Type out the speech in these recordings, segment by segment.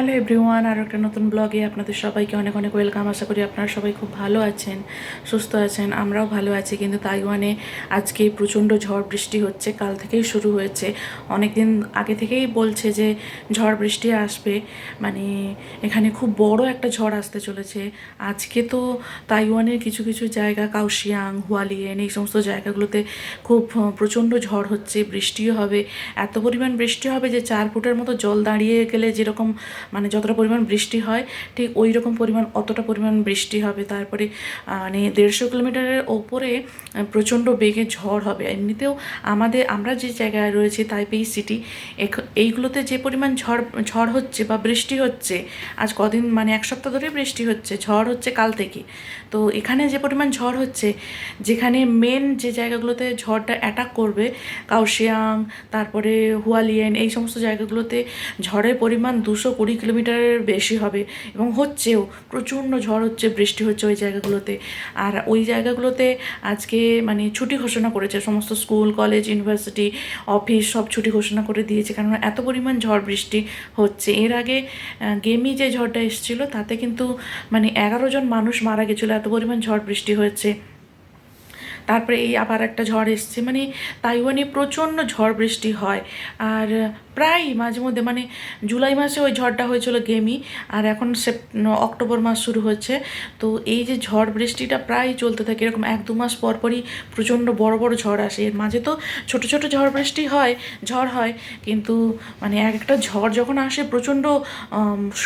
Hello everyone আর একটা নতুন ব্লগে আপনাদের সবাইকে অনেক অনেক ওয়েলকাম আশা করি আপনারা সবাই খুব ভালো আছেন, সুস্থ আছেন, আমরাও ভালো আছি। কিন্তু তাইওয়ানে আজকে প্রচণ্ড ঝড় বৃষ্টি হচ্ছে, কাল থেকেই শুরু হয়েছে। অনেক দিন আগে থেকেই বলছে যে ঝড় বৃষ্টি আসবে মানে এখানে খুব বড় একটা ঝড় আসতে চলেছে। আজকে তো তাইওয়ানের কিছু কিছু জায়গা, কাউশিয়াং, হুয়ালিয়েন, এই সমস্ত জায়গাগুলোতে খুব প্রচণ্ড ঝড় হচ্ছে, বৃষ্টিও হবে। এত পরিমাণ বৃষ্টি হবে যে চার ফুটের মতো জল দাঁড়িয়ে গেলে যেরকম মানে যতটা পরিমাণ বৃষ্টি হয়, ঠিক ওই রকম পরিমাণ, অতটা পরিমাণ বৃষ্টি হবে। তারপরে মানে দেড়শো কিলোমিটারের ওপরে প্রচণ্ড বেগে ঝড় হবে। এমনিতেও আমাদের, আমরা যে জায়গায় রয়েছি, তাইপেই সিটি এইগুলোতে যে পরিমাণ ঝড় ঝড় হচ্ছে বা বৃষ্টি হচ্ছে, আজ কদিন মানে এক সপ্তাহ ধরে বৃষ্টি হচ্ছে, ঝড় হচ্ছে কাল থেকে। তো এখানে যে পরিমাণ ঝড় হচ্ছে, যেখানে মেন যে জায়গাগুলোতে ঝড়টা অ্যাটাক করবে, কাউশিয়াং, তারপরে হুয়ালিয়েন, এই সমস্ত জায়গাগুলোতে ঝড়ের পরিমাণ দুশো কুড়ি কিলোমিটারের বেশি হবে এবং হচ্ছেও প্রচণ্ড ঝড় হচ্ছে, বৃষ্টি হচ্ছে ওই জায়গাগুলোতে। আর ওই জায়গাগুলোতে আজকে মানে ছুটি ঘোষণা করেছে, সমস্ত স্কুল, কলেজ, ইউনিভার্সিটি, অফিস সব ছুটি ঘোষণা করে দিয়েছে। কারণ এত পরিমাণ ঝড়, বৃষ্টি হচ্ছে। এর আগে গেমি যে ঝড়টা এসেছিল, তাতে কিন্তু মানে এগারো জন মানুষ মারা গেছিল, এত পরিমাণ ঝড়, বৃষ্টি হয়েছে। তারপরে এই আবার একটা ঝড় এসছে। মানে তাইওয়ানে প্রচণ্ড ঝড়, বৃষ্টি হয়। আর প্রায় মাঝে মধ্যে মানে জুলাই মাসে ওই ঝড়টা হয়েছিল গেমি আর এখন অক্টোবর মাস শুরু হচ্ছে। তো এই যে ঝড় বৃষ্টিটা প্রায় চলতে থাকে, এরকম এক দু মাস পর পরই প্রচণ্ড বড় বড় ঝড় আসে। এর মাঝে তো ছোট ছোট ঝড় বৃষ্টি হয়, ঝড় হয়, কিন্তু মানে এক একটা ঝড় যখন আসে, প্রচণ্ড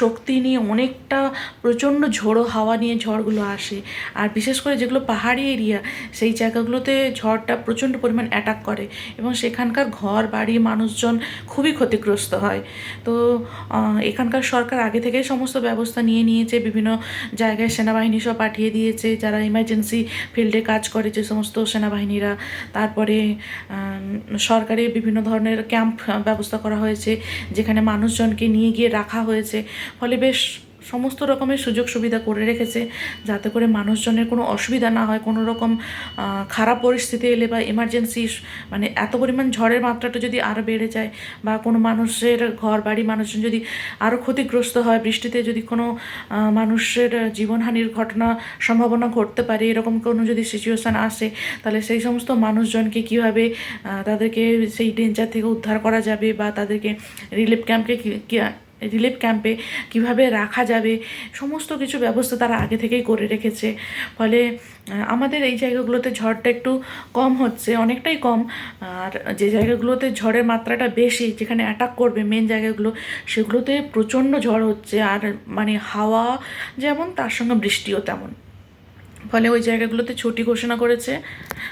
শক্তি নিয়ে অনেকটা প্রচণ্ড ঝোড়ো হাওয়া নিয়ে ঝড়গুলো আসে। আর বিশেষ করে যেগুলো পাহাড়ি এরিয়া, সেই জায়গাগুলোতে ঝড়টা প্রচণ্ড পরিমাণ অ্যাটাক করে। এবং সেখানকার ঘর বাড়ি মানুষজন খুবই ক্ষতিগ্রস্ত হয়। তো এখানকার সরকার আগে থেকে সমস্ত ব্যবস্থা নিয়ে নিয়েছে, বিভিন্ন জায়গায় সেনাবাহিনী সব পাঠিয়ে দিয়েছে, যারা ইমার্জেন্সি ফিল্ডে কাজ করে যে সমস্ত সেনাবাহিনীরা। তারপরে সরকারি বিভিন্ন ধরনের ক্যাম্প ব্যবস্থা করা হয়েছে, যেখানে মানুষজনকে নিয়ে গিয়ে রাখা হয়েছে। ফলে বেশ সমস্ত রকমের সুযোগ সুবিধা করে রেখেছে, যাতে করে মানুষজনের কোনো অসুবিধা না হয়, কোনো রকম খারাপ পরিস্থিতি এলে বা এমার্জেন্সি মানে এত পরিমাণ ঝড়ের মাত্রাটা যদি আরও বেড়ে যায় বা কোনো মানুষের ঘর বাড়ি মানুষজন যদি আরও ক্ষতিগ্রস্ত হয়, বৃষ্টিতে যদি কোনো মানুষের জীবনহানির ঘটনা সম্ভাবনা ঘটতে পারে, এরকম কোনো যদি সিচুয়েশান আসে, তাহলে সেই সমস্ত মানুষজনকে কীভাবে তাদেরকে সেই ডেঞ্জার থেকে উদ্ধার করা যাবে বা তাদেরকে রিলিফ ক্যাম্পে রিলিফ ক্যাম্পে কীভাবে রাখা যাবে, সমস্ত কিছু ব্যবস্থা তারা আগে থেকেই করে রেখেছে। ফলে আমাদের এই জায়গাগুলোতে ঝড়টা একটু কম হচ্ছে, অনেকটাই কম। আর যে জায়গাগুলোতে ঝড়ের মাত্রাটা বেশি, যেখানে অ্যাটাক করবে মেন জায়গাগুলো, সেগুলোতে প্রচণ্ড ঝড় হচ্ছে। আর মানে হাওয়া যেমন, তার সঙ্গে বৃষ্টিও তেমন। ফলে ওই জায়গাগুলোতে ছুটি ঘোষণা করেছে।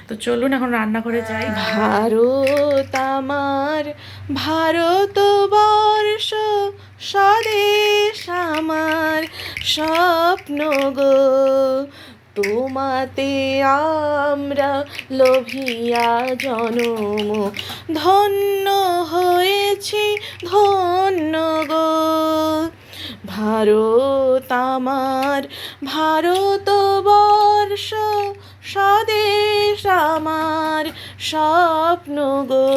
তো চলুন এখন রান্নাঘরে যাই। ভারত আমার, ভারত বর্ষ, স্বদেশ আমার, স্বপ্ন গো। তোমাতে আমরা লোভিয়া জনম। ধন্য হয়েছি, ধন্য গো। ভারত আমার ভারত বর্ষ স্বদেশ আমার স্বপ্ন গো।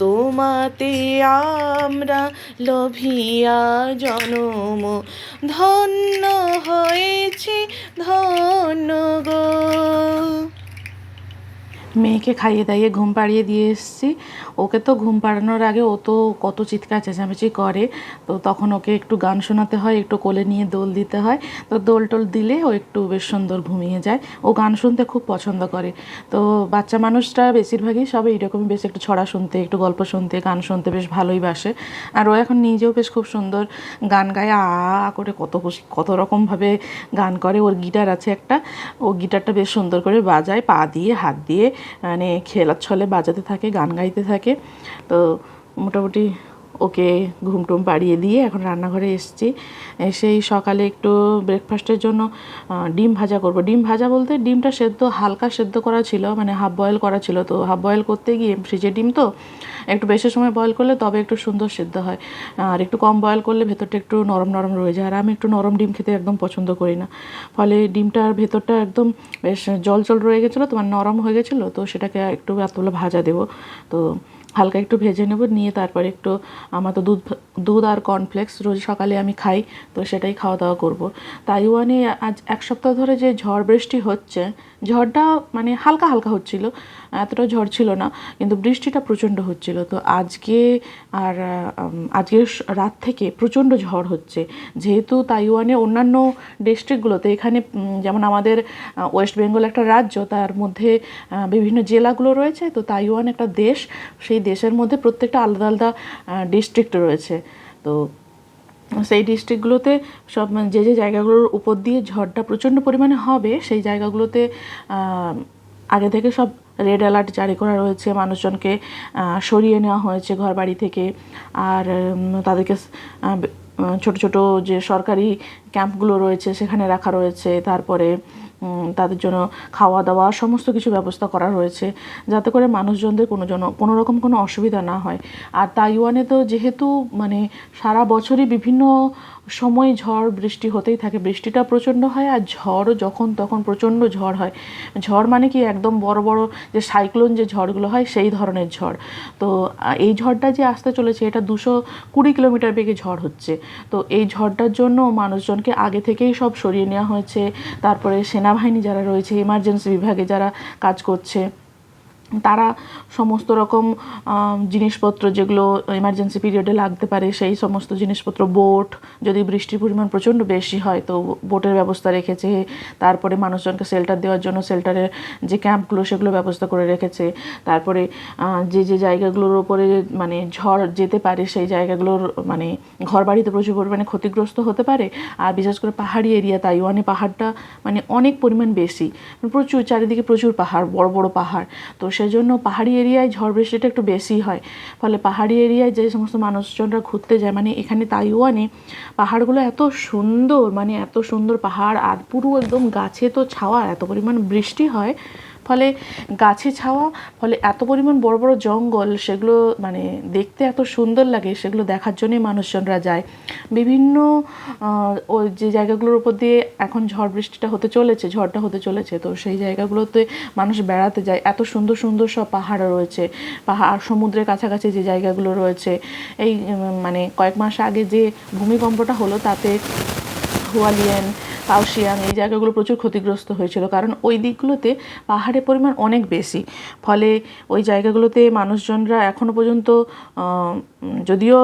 তোমাতে আমরা লোভিয়া জনম, ধন্য হয়েছি ধন্য গো। মেয়েকে খাইয়ে দাইয়ে ঘুম পাড়িয়ে দিয়ে এসেছি। ওকে তো ঘুম পাড়ানোর আগে ও তো কত চিৎকার চেঁচামেচি করে। তো তখন ওকে একটু গান শোনাতে হয়, একটু কোলে নিয়ে দোল দিতে হয়। তো দোল টোল দিলে ও একটু বেশ সুন্দর ঘুমিয়ে যায়। ও গান শুনতে খুব পছন্দ করে। তো বাচ্চা মানুষটা বেশিরভাগই সবাই এরকমই বেশ একটু ছড়া শুনতে, একটু গল্প শুনতে, গান শুনতে বেশ ভালোই বাসে। আর ও এখন নিজেও বেশ খুব সুন্দর গান গায়, আ করে কত কত রকমভাবে গান করে। ওর গিটার আছে একটা, ও গিটারটা বেশ সুন্দর করে বাজায়, পা দিয়ে, হাত দিয়ে। মানে খেলার ছলে বাজাতে থাকে, গান গাইতে থাকে। তো মোটামুটি ওকে ঘুমটুম পাড়িয়ে দিয়ে এখন রান্নাঘরে এসেছি। সেই সকালে একটু ব্রেকফাস্টের জন্য ডিম ভাজা করব। ডিম ভাজা বলতে ডিমটা সেদ্ধ, হালকা সেদ্ধ করা ছিল মানে হাফ বয়েল করা ছিল। তো হাফ বয়েল করতে গিয়ে ফ্রিজের ডিম তো একটু বেশি সময় বয়েল করলে তবে একটু সুন্দর সেদ্ধ হয়। আর একটু কম বয়েল করলে ভেতরটা একটু নরম নরম রয়ে যায়। আর আমি একটু নরম ডিম খেতে একদম পছন্দ করি না। ফলে ডিমটার ভেতরটা একদম বেশ জল জল রয়ে গেছিল তোমার নরম হয়ে গেছিল, তো সেটাকে একটু এতগুলো ভাজা দেবো। তো হালকা একটু ভেজে নেব, নিয়ে তারপরে একটু আমার তো দুধ দুধ আর কর্নফ্লেক্স রোজ সকালে আমি খাই, তো সেটাই খাওয়া দাওয়া করব। তাইওয়ানে আজ এক সপ্তাহ ধরে যে ঝড় বৃষ্টি হচ্ছে ঝড়টা মানে হালকা হালকা হচ্ছিল এতটা ঝড় ছিল না, কিন্তু বৃষ্টিটা প্রচণ্ড হচ্ছিল। তো আজকে আর আজকে রাত থেকে প্রচণ্ড ঝড় হচ্ছে। যেহেতু তাইওয়ানে অন্যান্য ডিস্ট্রিক্টগুলোতে এখানে যেমন আমাদের ওয়েস্ট বেঙ্গল একটা রাজ্য, তার মধ্যে বিভিন্ন জেলাগুলো রয়েছে, তো তাইওয়ান একটা দেশ, সেই দেশের মধ্যে প্রত্যেকটা আলাদা আলাদা ডিস্ট্রিক্ট রয়েছে। তো সেই ডিস্ট্রিক্টগুলোতে সব মানে যে যে জায়গাগুলোর উপর দিয়ে ঝড়টা প্রচণ্ড পরিমাণে হবে, সেই জায়গাগুলোতে আগে থেকে সব রেড অ্যালার্ট জারি করা রয়েছে, মানুষজনকে সরিয়ে নেওয়া হয়েছে ঘর বাড়ি থেকে। আর তাদেরকে ছোট ছোট যে সরকারি ক্যাম্পগুলো রয়েছে সেখানে রাখা রয়েছে। তারপরে তাদের জন্য খাওয়া দাওয়া, সমস্ত কিছু ব্যবস্থা করা রয়েছে, যাতে করে মানুষজনদের কোনো জন, কোনো রকম কোনো অসুবিধা না হয়। আর তাইওয়ানে তো যেহেতু মানে সারা বছরই বিভিন্ন সময়, ঝড়, বৃষ্টি হতেই থাকে। বৃষ্টিটা প্রচণ্ড হয় আর ঝড়ও যখন তখন প্রচণ্ড ঝড় হয়। ঝড় মানে কি? একদম বড় বড় যে সাইক্লোন যে ঝড়গুলো হয়, সেই ধরনের ঝড়। তো এই ঝড়টা যে আসতে চলেছে, এটা দুশো কুড়ি কিলোমিটার বেগে ঝড় হচ্ছে। তো, এই ঝড়টার জন্য মানুষজনকে আগে থেকেই সব সরিয়ে নেওয়া হয়েছে। তারপরে সেনাবাহিনী যারা রয়েছে ইমার্জেন্সি বিভাগে যারা কাজ করছে তারা সমস্ত রকম জিনিসপত্র যেগুলো এমার্জেন্সি পিরিয়ডে লাগতে পারে, সেই সমস্ত জিনিসপত্র বোট যদি বৃষ্টির পরিমাণ প্রচণ্ড বেশি হয় তো বোটের ব্যবস্থা রেখেছে। তারপরে মানুষজনকে শেল্টার দেওয়ার জন্য শেল্টারের যে ক্যাম্পগুলো সেগুলো ব্যবস্থা করে রেখেছে। তারপরে যে যে জায়গাগুলোর ওপরে মানে ঝড় যেতে পারে, সেই জায়গাগুলোর মানে ঘরবাড়িতে প্রচুর পরিমাণে ক্ষতিগ্রস্ত হতে পারে। আর বিশেষ করে পাহাড়ি এরিয়া, তাইওয়ানে পাহাড়টা মানে অনেক পরিমাণ বেশি। প্রচুর, চারিদিকে প্রচুর পাহাড়, বড় বড় পাহাড়। তো সেজন্য পাহাড়ি এরিয়ায় ঝড় বৃষ্টিটা একটু বেশি হয়। ফলে পাহাড়ি এরিয়ায় যে সমস্ত মানুষজনরা ঘুরতে যায় মানে এখানে তাইওয়ানে পাহাড়গুলো এত সুন্দর মানে এত সুন্দর পাহাড়, আর পুরো একদম গাছে তো ছাওয়া এত পরিমাণ বৃষ্টি হয়। ফলে গাছে ছাওয়া, ফলে এত পরিমাণ বড় বড় জঙ্গল, সেগুলো মানে দেখতে এত সুন্দর লাগে, সেগুলো দেখার জন্যই মানুষজনরা যায়। বিভিন্ন ওই যে জায়গাগুলোর উপর দিয়ে এখন ঝড় বৃষ্টিটা হতে চলেছে, ঝড়টা হতে চলেছে, তো সেই জায়গাগুলোতে মানুষ বেড়াতে যায়। এত সুন্দর সুন্দর সব পাহাড় রয়েছে পাহাড় সমুদ্রের কাছাকাছি যে জায়গাগুলো রয়েছে, এই মানে কয়েক মাস আগে যে ভূমিকম্পটা হলো, তাতে হুয়ালিয়ান কাউশিয়াং এই জায়গাগুলো প্রচুর ক্ষতিগ্রস্ত হয়েছিল। কারণ ওই দিকগুলোতে পাহাড়ের পরিমাণ অনেক বেশি। ফলে ওই জায়গাগুলোতে মানুষজনরা এখনও পর্যন্ত যদিও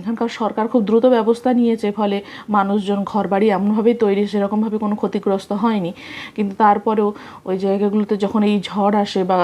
এখানকার সরকার খুব দ্রুত ব্যবস্থা নিয়েছে, ফলে মানুষজন ঘরবাড়ি এমনভাবেই তৈরি, সেরকমভাবে কোনো ক্ষতিগ্রস্ত হয়নি। কিন্তু তারপরেও ওই জায়গাগুলোতে যখন এই ঝড় আসে বা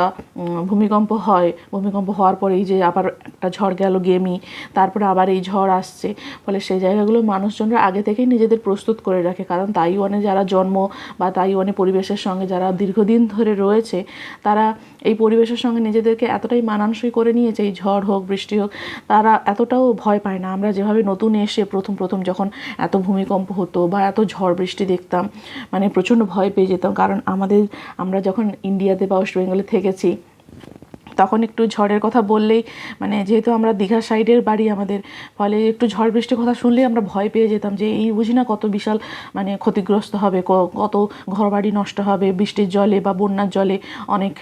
ভূমিকম্প হয়, ভূমিকম্প হওয়ার পরে এই যে আবার একটা ঝড় গেল গেমি, তারপরে আবার এই ঝড় আসছে, ফলে সেই জায়গাগুলো মানুষজনরা আগে থেকেই নিজেদের প্রস্তুত করে রাখে। কারণ তাইওয়ানে যারা জন্ম বা তাইওয়ানে পরিবেশের সঙ্গে যারা দীর্ঘদিন ধরে রয়েছে, তারা এই পরিবেশের সঙ্গে নিজেদেরকে এতটাই মানানসই করে নিয়েছে, এই ঝড় হোক, বৃষ্টি হোক, তারা এতটাও ভয় পায় না। আমরা যেভাবে নতুন এসে প্রথম প্রথম যখন এত ভূমিকম্প হতো বা এত ঝড় বৃষ্টি দেখতাম মানে প্রচণ্ড ভয় পেয়ে যেতাম। কারণ আমাদের, আমরা যখন ইন্ডিয়াতে বা ওয়েস্ট বেঙ্গলে থেকেছি তখন একটু ঝড়ের কথা বললেই মানে যেহেতু আমরা দীঘা সাইডের বাড়ি আমাদের, ফলে একটু ঝড় বৃষ্টির কথা শুনলেই আমরা ভয় পেয়ে যেতাম যে এই বুঝি না কত বিশাল মানে ক্ষতিগ্রস্ত হবে কত ঘরবাড়ি নষ্ট হবে, বৃষ্টির জলে বা বন্যার জলে অনেক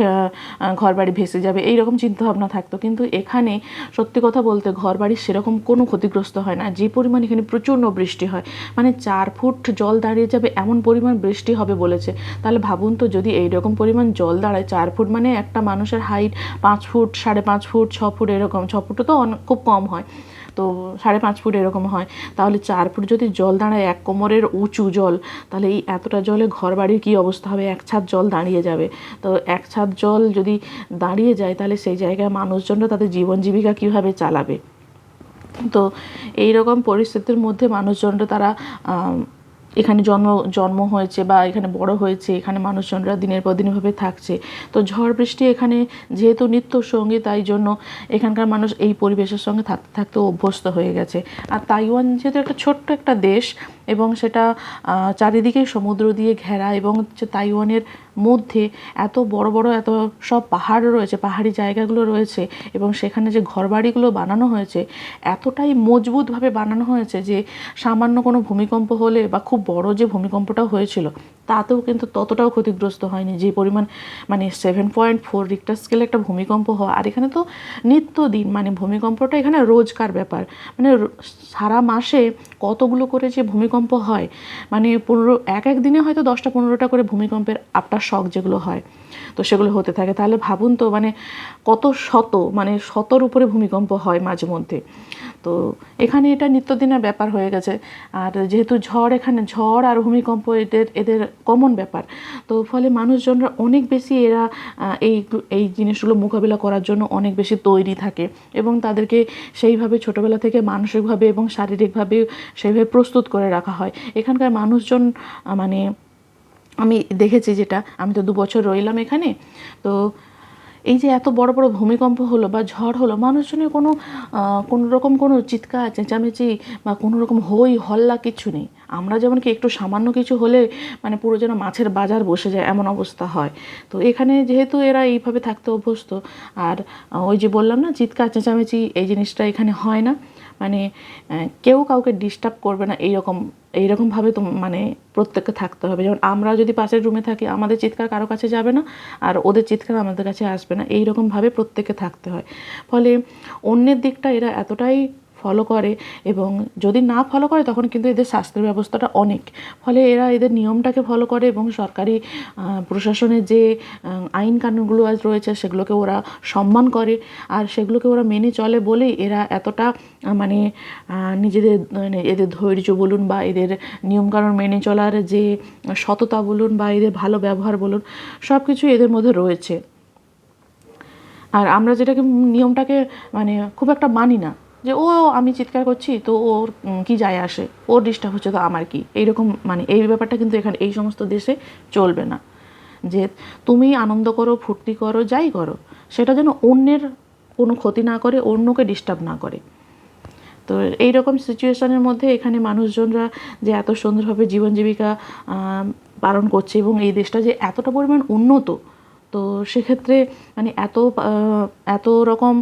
ঘরবাড়ি ভেসে যাবে এই রকম চিন্তাভাবনা থাকতো। কিন্তু এখানে সত্যি কথা বলতে ঘরবাড়ির সেরকম কোনো ক্ষতিগ্রস্ত হয় না, যে পরিমাণ এখানে প্রচণ্ড বৃষ্টি হয় মানে চার ফুট জল দাঁড়িয়ে যাবে এমন পরিমাণ বৃষ্টি হবে বলেছে। তাহলে ভাবুন তো যদি এই রকম পরিমাণ জল দাঁড়ায়, চার ফুট মানে একটা মানুষের হাইট পাঁচ ফুট, সাড়ে পাঁচ ফুট, ছ ফুট এরকম, ছ ফুটও তো অনেক- খুব কম হয়। তো সাড়ে পাঁচ ফুট এরকম হয়। তাহলে চার ফুট যদি জল দাঁড়ায়, এক কোমরের উঁচু জল, তাহলে এই এতটা জলে ঘর বাড়ির কী অবস্থা হবে? এক ছাদ জল দাঁড়িয়ে যাবে। তো এক ছাদ জল যদি দাঁড়িয়ে যায়, তাহলে সেই জায়গায় মানুষজনরা তাদের জীবন জীবিকা কীভাবে চালাবে? তো এই রকম পরিস্থিতির মধ্যে মানুষজনরা তারা এখানে জন্ম জন্ম হয়েছে বা এখানে বড় হয়েছে, এখানে মানুষজনরা দিনের পর দিন এভাবে থাকছে। তো ঝড় বৃষ্টি এখানে যেহেতু নিত্য সঙ্গী তাই জন্য এখানকার মানুষ এই পরিবেশের সঙ্গে থাকতে থাকতে অভ্যস্ত হয়ে গেছে। আর তাইওয়ান যেহেতু একটা ছোট্ট একটা দেশ এবং সেটা চারিদিকে সমুদ্র দিয়ে ঘেরা এবং হচ্ছে তাইওয়ানের মধ্যে এত বড় বড় এত সব পাহাড় রয়েছে, পাহাড়ি জায়গাগুলো রয়েছে এবং সেখানে যে ঘরবাড়িগুলো বানানো হয়েছে, এতটাই মজবুতভাবে বানানো হয়েছে যে সামান্য কোনো ভূমিকম্প হলে বা খুব বড় যে ভূমিকম্পটা হয়েছিল তাতেও কিন্তু ততটাও ক্ষতিগ্রস্ত হয়নি। যে পরিমাণ মানে সেভেন পয়েন্ট ফোর রিক্টার স্কেলে একটা ভূমিকম্প হওয়া, আর এখানে তো নিত্যদিন মানে ভূমিকম্পটা এখানে রোজকার ব্যাপার। মানে সারা মাসে কতগুলো করে যে ভূমিকম্প হয় মানে পনেরো, এক এক দিনে হয়তো দশটা পনেরোটা করে ভূমিকম্পের আফটার শখ যেগুলো হয়। তো সেগুলো হতে থাকে। তাহলে ভাবুন তো মানে কত শত মানে শতর উপরে ভূমিকম্প হয় মাঝে মধ্যে। তো এখানে এটা নিত্যদিনের ব্যাপার হয়ে গেছে। আর যেহেতু ঝড় এখানে, ঝড় আর ভূমিকম্প এদের এদের কমন ব্যাপার। তো ফলে মানুষজনরা অনেক বেশি এরা এই এই জিনিসগুলো মোকাবিলা করার জন্য অনেক বেশি তৈরি থাকে এবং তাদেরকে সেইভাবে ছোটোবেলা থেকে মানসিকভাবে এবং শারীরিকভাবে সেইভাবে প্রস্তুত করে রাখা হয়। এখানকার মানুষজন মানে আমি দেখেছি যেটা, আমি তো দু বছর রইলাম এখানে। তো এই যে এত বড় বড় ভূমিকম্প হলো বা ঝড় হলো, মানুষজনের কোনো কোনো রকম কোনো চিৎকার, চেঁচামেচি বা কোনো রকম হই হল্লা কিছু নেই। আমরা যেমন কি একটু সামান্য কিছু হলে মানে পুরো যেন মাছের বাজার বসে যায়, এমন অবস্থা হয়। তো এখানে যেহেতু এরা এইভাবে থাকতে অভ্যস্ত, আর ওই যে বললাম না, চিৎকার, চেঁচামেচি এই জিনিসটা এখানে হয় না। মানে কেউ কাউকে ডিস্টার্ব করবে না, এইরকম এইরকমভাবে তো মানে প্রত্যেককে থাকতে হবে। যেমন আমরা যদি পাশের রুমে থাকি, আমাদের চিৎকার কারও কাছে যাবে না, আর ওদের চিৎকার আমাদের কাছে আসবে না এইরকমভাবে প্রত্যেককে থাকতে হয়। ফলে অন্যের দিকটা এরা এতটাই ফলো করে এবং যদি না ফলো করে তখন কিন্তু এদের স্বাস্থ্যের ব্যবস্থাটা অনেক। ফলে এরা এদের নিয়মটাকে ফলো করে এবং সরকারি প্রশাসনের যে আইন কানুনগুলো আজ রয়েছে সেগুলোকে ওরা সম্মান করে। আর সেগুলোকে ওরা মেনে চলে বলেই এরা এতটা মানে নিজেদের মানে এদের ধৈর্য বলুন বা এদের নিয়মকানুন মেনে চলার যে সততা বলুন বা এদের ভালো ব্যবহার বলুন সব কিছু এদের মধ্যে রয়েছে। আর আমরা যেটাকে, নিয়মটাকে মানে খুব একটা মানি না। যে, ও, আমি চিৎকার করছি, তো ওর কি যায় আসে? ওর ডিস্টার্ব হচ্ছে, তো আমার কি? এইরকম মানে এই ব্যাপারটা কিন্তু এখানে, এই সমস্ত দেশে চলবে না। যে, তুমি আনন্দ করো, ফুর্তি করো, যাই করো, সেটা যেন অন্যের কোনো ক্ষতি না করে, অন্যকে ডিস্টার্ব না করে। তো এই রকম সিচুয়েশনের মধ্যে এখানে মানুষজনরা যে, এত সুন্দরভাবে জীবন জীবিকা পালন করছে এবং এই দেশটা যে, এতটা পরিমাণ উন্নত তো সেক্ষেত্রে মানে এত এত রকম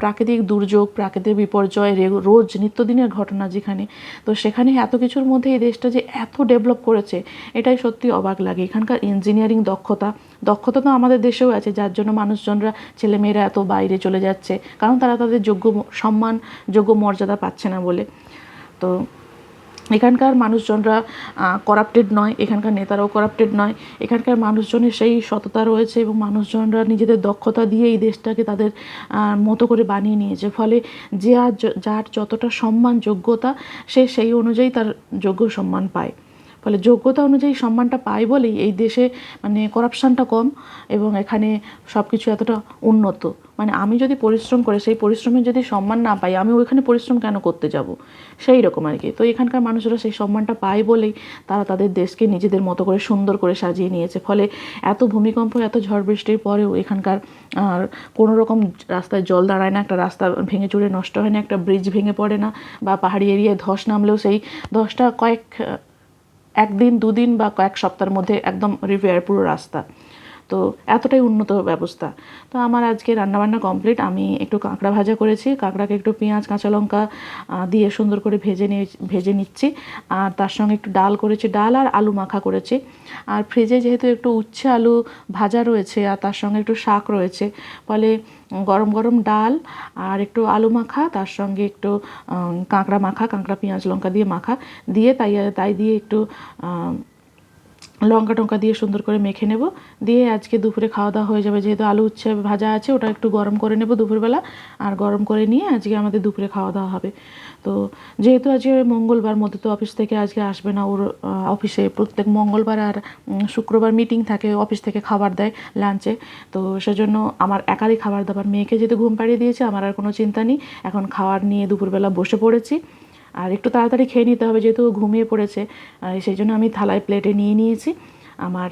প্রাকৃতিক দুর্যোগ, প্রাকৃতিক বিপর্যয় রোজ নিত্যদিনের ঘটনা যেখানে, তো সেখানে এত কিছুর মধ্যে এই দেশটা যে এত ডেভেলপ করেছে, এটাই সত্যি অবাক লাগে। এখানকার ইঞ্জিনিয়ারিং দক্ষতা দক্ষতা তো আমাদের দেশেও আছে, যার জন্য মানুষজনরা, ছেলেমেয়েরা এত বাইরে চলে যাচ্ছে, কারণ তারা তাদের যোগ্য সম্মান, যোগ্য মর্যাদা পাচ্ছে না বলে। তো এখানকার মানুষজনরা করাপ্টেড নয়, এখানকার নেতারাও করাপ্টেড নয়। এখানকার মানুষজনের সেই সততা রয়েছে এবং মানুষজনরা নিজেদের দক্ষতা দিয়ে এই দেশটাকে তাদের মতো করে বানিয়ে নিয়েছে। ফলে যে আর যার যতটা সম্মান যোগ্যতা সে সেই অনুযায়ী তার যোগ্য সম্মান পায়। ফলে যোগ্যতা অনুযায়ী সম্মানটা পায় বলেই এই দেশে মানে করাপশানটা কম এবং এখানে সব কিছু এতটা উন্নত। মানে আমি যদি পরিশ্রম করে, সেই পরিশ্রমের যদি সম্মান না পাই, আমি ওইখানে পরিশ্রম কেন করতে যাব? সেই রকম আর কি। তো এখানকার মানুষরা সেই সম্মানটা পায় বলেই তারা তাদের দেশকে নিজেদের মতো করে সুন্দর করে সাজিয়ে নিয়েছে। ফলে এত ভূমিকম্প, এত ঝড় বৃষ্টির পরেও এখানকার আর কোনো রকম রাস্তায় জল দাঁড়ায় না, একটা রাস্তা ভেঙে চুরে নষ্ট হয় না, একটা ব্রিজ ভেঙে পড়ে না বা পাহাড়ি এরিয়ায় ধস নামলেও সেই ধসটা কয়েক একদিন দুদিন বা কয়েক সপ্তাহের মধ্যে একদম রিপেয়ার পুরো রাস্তা। তো এতটাই উন্নত ব্যবস্থা। তো আমার আজকে রান্নাবান্না কমপ্লিট আমি একটু কাঁকড়া ভাজা করেছি। কাঁকড়াকে একটু পেঁয়াজ, কাঁচা লঙ্কা দিয়ে সুন্দর করে ভেজে নিয়ে, ভেজে নিচ্ছি। আর তার সঙ্গে একটু ডাল করেছি, ডাল আর আলু মাখা করেছি। আর ফ্রিজে যেহেতু একটু উচ্ছে আলু ভাজা রয়েছে, আর তার সঙ্গে একটু শাক রয়েছে, ফলে গরম গরম ডাল আর একটু আলু মাখা, তার সঙ্গে একটু কাঁকড়া মাখা, কাঁকড়া, পেঁয়াজ, লঙ্কা দিয়ে মাখা, দিয়ে তাই তাই দিয়ে একটু লঙ্কা টঙ্কা দিয়ে সুন্দর করে মেখে নেব। দিয়ে আজকে দুপুরে খাওয়া দাওয়া হয়ে যাবে, যেহেতু আলু উচ্ছে ভাজা আছে, ওটা একটু গরম করে নেব দুপুরবেলা। আর গরম করে নিয়ে আজকে আমাদের দুপুরে খাওয়া দাওয়া হবে। তো যেহেতু আজকে মঙ্গলবার মধ্যে তো অফিস থেকে আজকে আসবে না, ওর অফিসে প্রত্যেক মঙ্গলবার আর শুক্রবার মিটিং থাকে, অফিস থেকে খাবার দেয় লাঞ্চে তো সেজন্য আমার একারই খাবার দাবার মেয়েকে যেহেতু ঘুম পাড়িয়ে দিয়েছে, আমার আর কোনো চিন্তা নেই। এখন খাওয়ার নিয়ে দুপুরবেলা বসে পড়েছি। আর একটু তাড়াতাড়ি খেয়ে নিতে হবে, যেহেতু ঘুমিয়ে পড়েছে সেই জন্য আমি থালায় প্লেটে নিয়ে নিয়েছি। আমার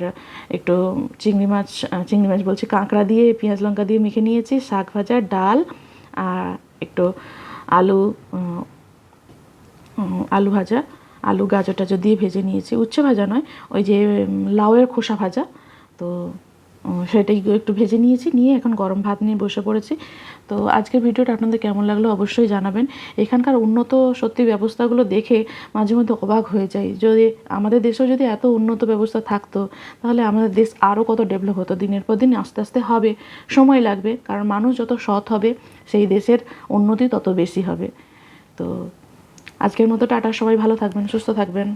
একটু চিংড়ি মাছ চিংড়ি মাছ বলছি, কাঁকড়া দিয়ে, পেঁয়াজ লঙ্কা দিয়ে মেখে নিয়েছি, শাক ভাজা, ডাল, আর একটু আলু আলু ভাজা, আলু গাজর টাজর দিয়ে ভেজে নিয়েছি। উচ্ছে ভাজা নয়, ওই যে লাউয়ের খোসা ভাজা। তো সেটাই একটু ভেজে নিয়েছি, নিয়ে এখন গরম ভাত নিয়ে বসে পড়েছি। তো আজকের ভিডিওটা আপনাদের কেমন লাগল অবশ্যই জানাবেন। এখানকার উন্নত সত্যি ব্যবস্থাগুলো দেখে মাঝে মধ্যে অবাক হয়ে যায় যদি আমাদের দেশেও যদি এত উন্নত ব্যবস্থা থাকতো, তাহলে আমাদের দেশ আরও কত ডেভেলপ হতো। দিনের পর দিন আস্তে আস্তে হবে, সময় লাগবে, কারণ মানুষ যত সৎ হবে, সেই দেশের উন্নতি তত বেশি হবে। তো আজকের মতো টাটা, সবাই ভালো থাকবেন, সুস্থ থাকবেন।